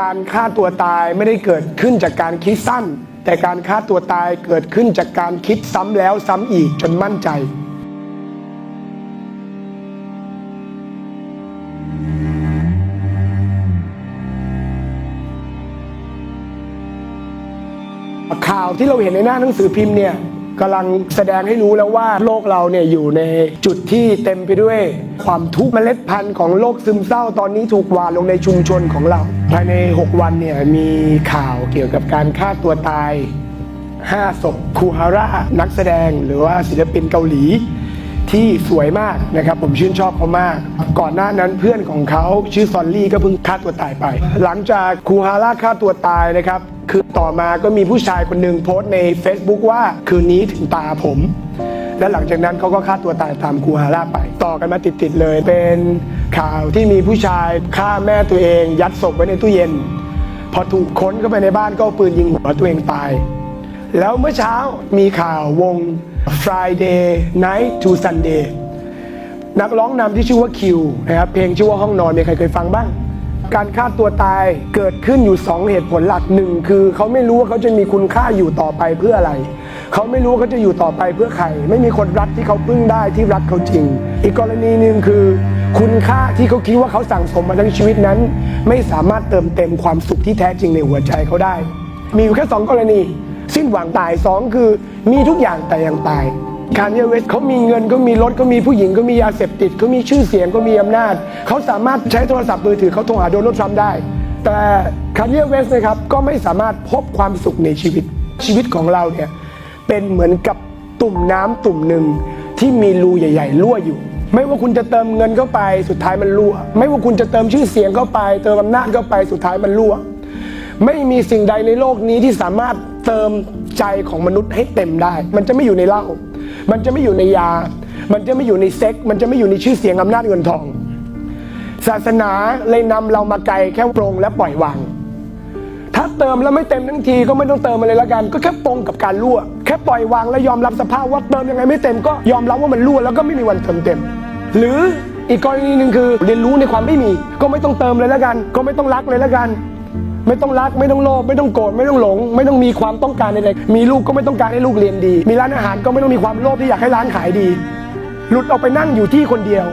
การฆ่าตัวตายไม่ได้เกิดขึ้นจากการคิดสั้น แต่การฆ่าตัวตายเกิดขึ้นจากการคิดซ้ำแล้วซ้ำอีกจนมั่นใจข่าวที่เราเห็นในหน้าหนังสือพิมพ์เนี่ย กำลังแสดงให้รู้แล้วว่าโลกเราเนี่ยอยู่ในจุดที่เต็มไปด้วยความทุกข์เมล็ดพันธุ์ของโรคซึมเศร้าตอนนี้ถูกวานลงในชุมชนของเรา ภายใน 6 วันเนี่ยมีข่าวเกี่ยวกับการฆ่าตัวตาย 5 ศพคูฮาระนักแสดงหรือว่าศิลปินเกาหลีที่สวยมากนะครับ ผมชื่นชอบเขามาก ก่อนหน้านั้นเพื่อนของเขาชื่อซอนลี่ก็เพิ่งฆ่าตัวตายไป หลังจากคูฮาร่าฆ่าตัวตายนะครับ คือต่อมาก็มีผู้ชายคนหนึ่งโพสต์ใน Facebook ว่าคืนนี้ถึงตาผม และหลังจากนั้นเขาก็ฆ่าตัวตายตามคูฮาร่าไป ต่อกันมาติดๆเลยเป็นข่าวที่มีผู้ชายฆ่าแม่ตัวเอง ยัดศพไว้ในตู้เย็น พอถูกค้นเข้าไปในบ้านก็ปืนยิงหัวตัวเองตาย แล้วเมื่อเช้ามีข่าววง Friday Night to Sunday นักร้องนำที่ชื่อว่าคิวนะครับเพลงชื่อว่าห้องนอนมีใครเคยฟังบ้าง การฆ่าตัวตายเกิดขึ้นอยู่ 2 เหตุผลหลักหนึ่งคือเขาไม่รู้ว่าเขาจะมีคุณค่าอยู่ต่อไปเพื่ออะไร เขาไม่รู้ว่าเขาจะอยู่ต่อไปเพื่อใคร ไม่มีคนรักที่เขาพึ่งได้ที่รักเขาจริง อีกกรณีหนึ่งคือ คุณค่าที่เขาคิดว่าเขาสั่งสมมาทั้งชีวิตนั้น ไม่สามารถเติมเต็มความสุขที่แท้จริงในหัวใจเขาได้ มีอยู่แค่สองกรณี สิ้นหวังตายสองคือ มีทุกอย่างแต่ยังตาย คานเยเวสเขามีเงินเขามีรถเขามีผู้หญิงเขามียาเสพติดเขามีชื่อเสียงเขามีอำนาจ เขาสามารถใช้โทรศัพท์มือถือเขาโทรหาโดนัลด์ทรัมป์ได้ แต่คานเยเวสนะครับก็ไม่สามารถพบความสุขในชีวิตชีวิตของเราเนี่ยเป็นเหมือนกับตุ่มน้ำตุ่มหนึ่งที่มีรูใหญ่ ๆ รั่วอยู่ ไม่ว่าคุณจะเติมเงินเข้าไปสุดท้ายมันรั่ว ไม่ว่าคุณจะเติมชื่อเสียงเข้าไป เติมอำนาจเข้าไปสุดท้ายมันรั่ว ไม่มีสิ่งใดในโลกนี้ที่สามารถเติมใจของมนุษย์ให้เต็มได้ มันจะไม่อยู่ในเหล้า มันจะไม่อยู่ในยา มันจะไม่อยู่ในเซ็ก มันจะไม่อยู่ในชื่อเสียงอำนาจเงินทอง ศาสนาเลยนำเรามาไกลแค่ปรงและปล่อยวาง ถ้าเติมแล้วไม่เต็มทั้งทีก็ไม่ต้องเติมมาเลยละกัน ก็แค่ปรงกับการรั่ว แค่ปล่อยวางและยอมรับสภาพว่าเติมยังไงไม่เต็มก็ยอมรับว่ามันรั่วแล้วก็ไม่มีวันเติมเต็ม หรืออีกกรณีหนึ่งคือเรียนรู้ในความไม่มี ก็ไม่ต้องเติมเลยละกัน ก็ไม่ต้องรักเลยละกัน ไม่ต้องรักไม่ต้องโลภไม่ต้องโกรธไม่ต้องหลง ไม่ต้องมีความต้องการใดๆมีลูกก็ไม่ต้องการให้ลูกเรียนดี มีร้านอาหารก็ไม่ต้องมีความโลภที่อยากให้ร้านขายดี หลุดออกไปนั่งอยู่ที่คนเดียว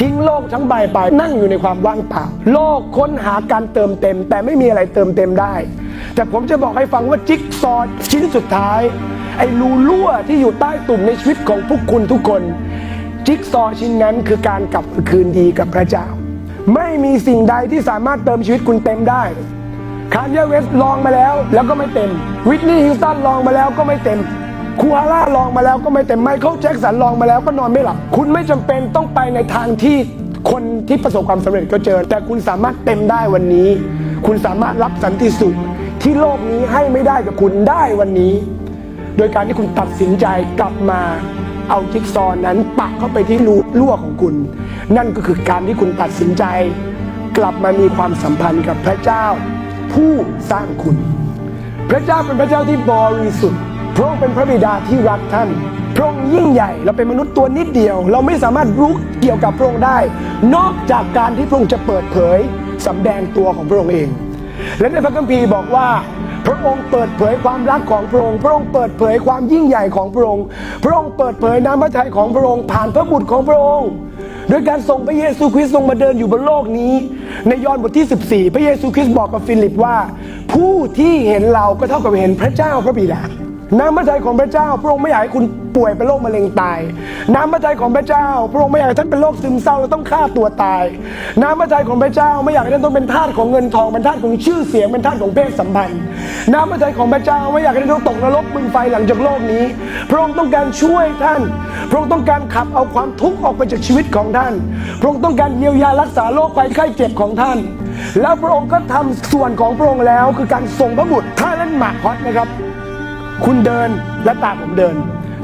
ทิ้งโลกทั้งใบไปนั่งอยู่ในความว่างเปล่า โลกค้นหาการเติมเต็ม แต่ไม่มีอะไรเติมเต็มได้ แต่ผมจะบอกให้ฟังว่าจิ๊กซอชิ้นสุดท้าย ไอ้รูรั่วที่อยู่ใต้ตุ่มในชีวิตของพวกคุณทุกคน จิ๊กซอชิ้นนั้นคือการกลับคืนดีกับพระเจ้า ไม่มีสิ่งใดที่สามารถเติมชีวิตคุณเต็มได้คานเยเวสลองมาแล้วแล้วก็ไม่เต็ม วิทนี่ฮิวสตันลองมาแล้วก็ไม่เต็มคูฮาร่าลองมาแล้วก็ไม่เต็มไมเคิลแจ็คสันลองมาแล้วก็นอนไม่หลับ คุณไม่จำเป็นต้องไปในทางที่คนที่ประสบความสำเร็จก็เจอ แต่คุณสามารถเต็มได้วันนี้ คุณสามารถรับสันติสุขที่โลกนี้ให้ไม่ได้กับคุณได้วันนี้ โดยการที่คุณตัดสินใจกลับมา เอาจิ๊กซอนั้นปักเข้าไปที่รูรั่วของคุณ นั่นก็คือการที่คุณตัดสินใจ กลับมามีความสัมพันธ์กับพระเจ้า ผู้สร้างคุณ พระเจ้าเป็นพระเจ้าที่บริสุทธิ์พระองค์เป็นพระบิดาที่รักท่านพระองค์ยิ่งใหญ่เราเป็นมนุษย์ตัวนิดเดียว เราไม่สามารถรู้เกี่ยวกับพระองค์ได้ นอกจากการที่พระองค์จะเปิดเผยสำแดงตัวของพระองค์เอง และในพระคัมภีร์บอกว่า พระองค์เปิดเผยความรักของพระองค์ พระองค์เปิดเผยความยิ่งใหญ่ของพระองค์ พระองค์เปิดเผยน้ำพระทัยของพระองค์ผ่านพระบุตรของพระองค์โดยการส่งพระเยซูคริสต์ทรงมาเดินอยู่บนโลกนี้ ในยอห์นบทที่ 14 พระเยซูคริสต์บอกกับฟิลิปว่า ผู้ที่เห็นเราก็เท่ากับเห็นพระเจ้าพระบิดา น้ำพระทัยของพระเจ้า พระองค์ไม่อยากให้คุณป่วยเป็นโรคมะเร็งตาย น้ำพระทัยของพระเจ้า พระองค์ไม่อยากให้ท่านเป็นโรคซึมเศร้าแล้วต้องฆ่าตัวตาย น้ำพระทัยของพระเจ้าไม่อยากให้ท่านต้องเป็นทาสของเงินทองเป็นทาสของชื่อเสียงเป็นทาสของเพศสัมพันธ์ น้ำพระทัยของพระเจ้าไม่อยากให้ท่านต้องตกนรกบึงไฟหลังจากโลกนี้ พระองค์ต้องการช่วยท่าน พระองค์ต้องการขับเอาความทุกข์ออกไปจากชีวิตของท่าน พระองค์ต้องการเยียวยารักษาโรคภัยไข้เจ็บของท่าน แล้วพระองค์ก็ทำส่วนของพระองค์แล้ว คือการส่งพระบุตรถ้าเล่นหมากฮอตนะครับ คุณเดินและตาผมเดิน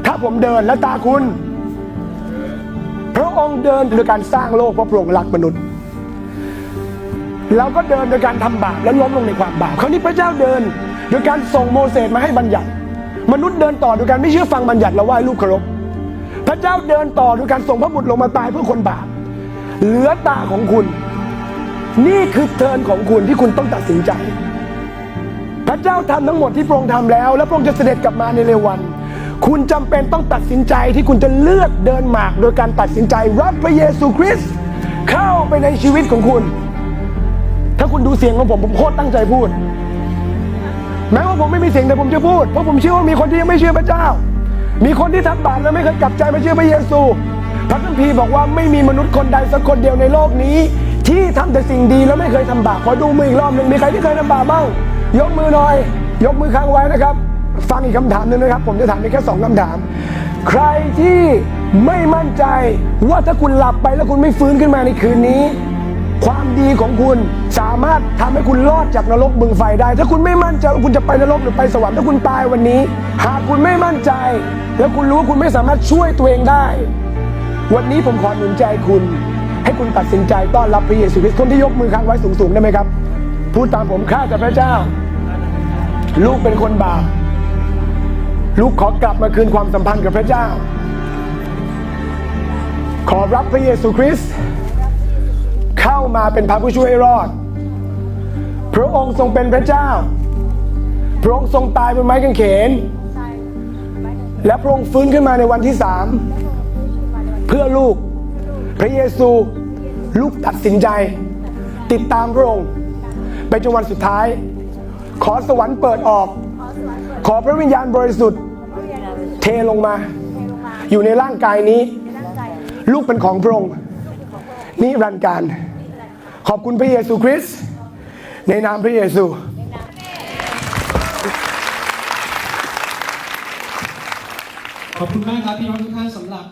ถ้าผมเดินและตาคุณ พระองค์เดินโดยการสร้างโลกเพราะพระองค์รักมนุษย์เราก็เดินโดยการทำบาปและล้มลงในความบาปคราวนี้พระเจ้าเดิน โดยการส่งโมเสสมาให้บัญญัติ มนุษย์เดินต่อโดยการไม่เชื่อฟังบัญญัติและไหว้รูปเคารพพระเจ้าเดินต่อโดยการส่งพระบุตรลงมาตายเพื่อคนบาปเหลือตาของคุณ นี่คือเทินของคุณที่คุณต้องตัดสินใจ ระเจ้าทำทั้งหมดที่พระองค์ทำแล้ว แล้วพระองค์จะเสด็จกลับมาในเร็ววัน คุณจำเป็นต้องตัดสินใจที่คุณจะเลือกเดินหมากโดยการตัดสินใจรับพระเยซูคริสต์เข้าไปในชีวิตของคุณ ถ้าคุณดูเสียงของผมผมโคตรตั้งใจพูด แม้ว่าผมไม่มีเสียงแต่ผมจะพูดเพราะผมเชื่อว่ามีคนที่ยังไม่เชื่อพระเจ้า มีคนที่ทำบาปแล้วไม่เคยกลับใจมาเชื่อพระเยซู พระคัมภีร์บอกว่าไม่มีมนุษย์คนใดสักคนเดียวในโลกนี้ ที่ทำแต่สิ่งดีแล้วไม่เคยทำบาปขอดูมืออีกรอบหนึ่งมีใครที่เคยทำบาปบ้าง ยกมือหน่อย ยกมือค้างไว้นะครับ ฟังอีกคำถามหนึงนะครับ ผมจะถามไปแค่สองคำถาม ใครที่ไม่มั่นใจว่าถ้าคุณหลับไปแล้วคุณไม่ฟื้นขึ้นมาในคืนนี้ ความดีของคุณสามารถทำให้คุณรอดจากนรกบึงไฟได้ ถ้าคุณไม่มั่นใจว่าคุณจะไปนรกหรือไปสวรรค์ถ้าคุณตายวันนี้ หากคุณไม่มั่นใจ แล้วคุณรู้ว่าคุณไม่สามารถช่วยตัวเองได้ วันนี้ผมขอหนุนใจคุณ ให้คุณตัดสินใจต้อนรับพระเยซูคริสต์คนที่ยกมือค้างไว้สูงๆได้ไหมครับพูดตามผมข้าแต่พระเจ้า ลูกเป็นคนบาป ลูกขอกลับมาคืนความสัมพันธ์กับพระเจ้า ขอรับพระเยซูคริสต์เข้ามาเป็นพระผู้ช่วยให้รอด พระองค์ทรงเป็นพระเจ้า พระองค์ทรงตายบนไม้กางเขน และพระองค์ฟื้นขึ้นมาในวันที่สามเพื่อลูก พระเยซูลูกตัดสินใจ ติดตามพระองค์ไปจนวันสุดท้าย ขอสวรรค์เปิดออก ขอพระวิญญาณบริสุทธิ์ เทลงมา อยู่ในร่างกายนี้ ลูกเป็นของพระองค์นิรันดร์การ ขอบคุณพระเยซูคริสต์ในนามพระเยซูขอบคุณมากครับพี่น้องทุกท่านสำหรับ